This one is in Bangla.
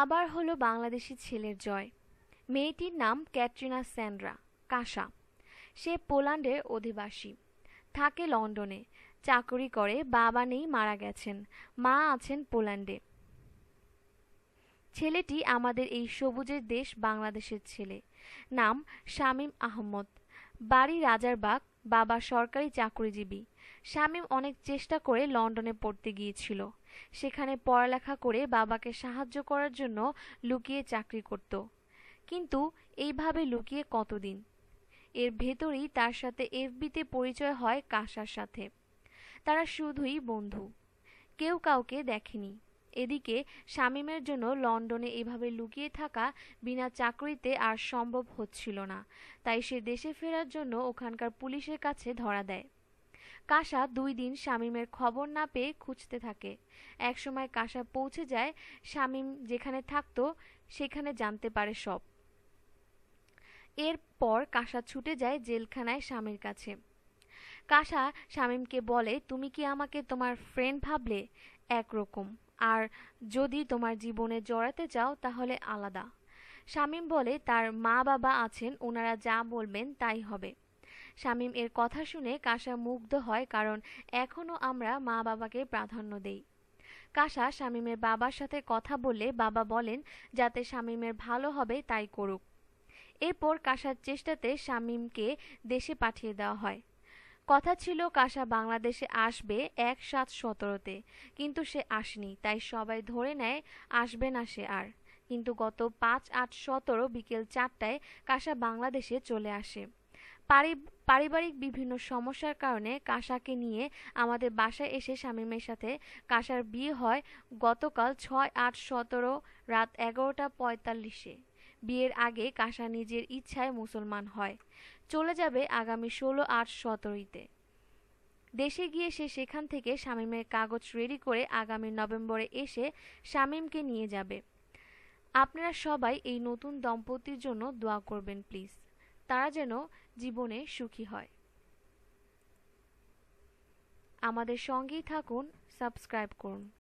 আবার হলো বাংলাদেশি ছেলের জয়। মেয়েটির নাম ক্যাটরিনা স্যান্ড্রা কাশা সে পোল্যান্ডের অধিবাসী। থাকে লন্ডনে। চাকরি করে, বাবা নেই মারা গেছেন। মা আছেন পোল্যান্ডে। ছেলেটি আমাদের এই সবুজের দেশ বাংলাদেশের ছেলে। নাম শামীম আহমদ। বাড়ি রাজারবাগ, বাবা সরকারি চাকরিজীবী। শামীম অনেক চেষ্টা করে লন্ডনে পড়তে গিয়েছিল। সেখানে পড়ালেখা করে বাবাকে সাহায্য করার জন্য লুকিয়ে চাকরি করত। কিন্তু এইভাবে লুকিয়ে কতদিন? এর ভেতরেই তার সাথে এফবিতে পরিচয় হয় কাসার সাথে। তারা শুধুই বন্ধু। কেউ কাউকে দেখেনি। এদিকে শামীমের জন্য লন্ডনে এভাবে লুকিয়ে থাকা বিনা চাকরিতে আর সম্ভব হচ্ছিল না। তাই সে দেশে ফেরার জন্য ওখানকার পুলিশের কাছে ধরা দেয়। কাশা দুই দিন শামীমের খবর না পেয়ে খুঁজতে থাকে। একসময় কাশা পৌঁছে যায়, শামীম যেখানে থাকতো সেখানে জানতে পারে সব। এরপর কাশা ছুটে যায় জেলখানায় স্বামীর কাছে। কাশা শামীমকে বলে, তুমি কি আমাকে তোমার ফ্রেন্ড ভাবলে? একরকম। আর যদি তোমার জীবনে জড়াতে চাও, তাহলে আলাদা। শামীম বলে, তার মা বাবা আছেন, ওনারা যা বলবেন তাই হবে। শামীম এর কথা শুনে কাশা মুগ্ধ হয় কারণ এখনও আমরা মা বাবাকে প্রাধান্য দেই। কাশা শামীমের বাবার সাথে কথা বলে বাবা বলেন, যাতে শামীমের ভালো হবে, তাই করুক। এরপর কাশার চেষ্টাতে শামীমকে দেশে পাঠিয়ে দেওয়া হয়। কথা ছিল, কাশা বাংলাদেশে আসবে এক সাত সতেরোতে। কিন্তু সে আসেনি, তাই সবাই ধরে নেয়, আসবে না সে আর। কিন্তু গত পাঁচ আট সতেরো বিকেল চারটায় কাশা বাংলাদেশে চলে আসে। পারিবারিক বিভিন্ন সমস্যার কারণে কাশাকে নিয়ে আমাদের বাসায় এসে শামীমের সাথে কাশার বিয়ে হয় গতকাল ছয় আট সতেরো রাত এগারোটা পঁয়তাল্লিশে। বিয়ের আগে কাশা নিজের ইচ্ছায় মুসলমান হয়। চলে যাবে আগামী ষোলো আট সতেরোইতে। দেশে গিয়ে সে সেখান থেকে শামীমের কাগজ রেডি করে আগামী নভেম্বরে এসে শামীমকে নিয়ে যাবে। আপনারা সবাই এই নতুন দম্পতির জন্য দোয়া করবেন, প্লিজ। তারা যেন জীবনে সুখী হয়। আমাদের সঙ্গেই থাকুন সাবস্ক্রাইব করুন।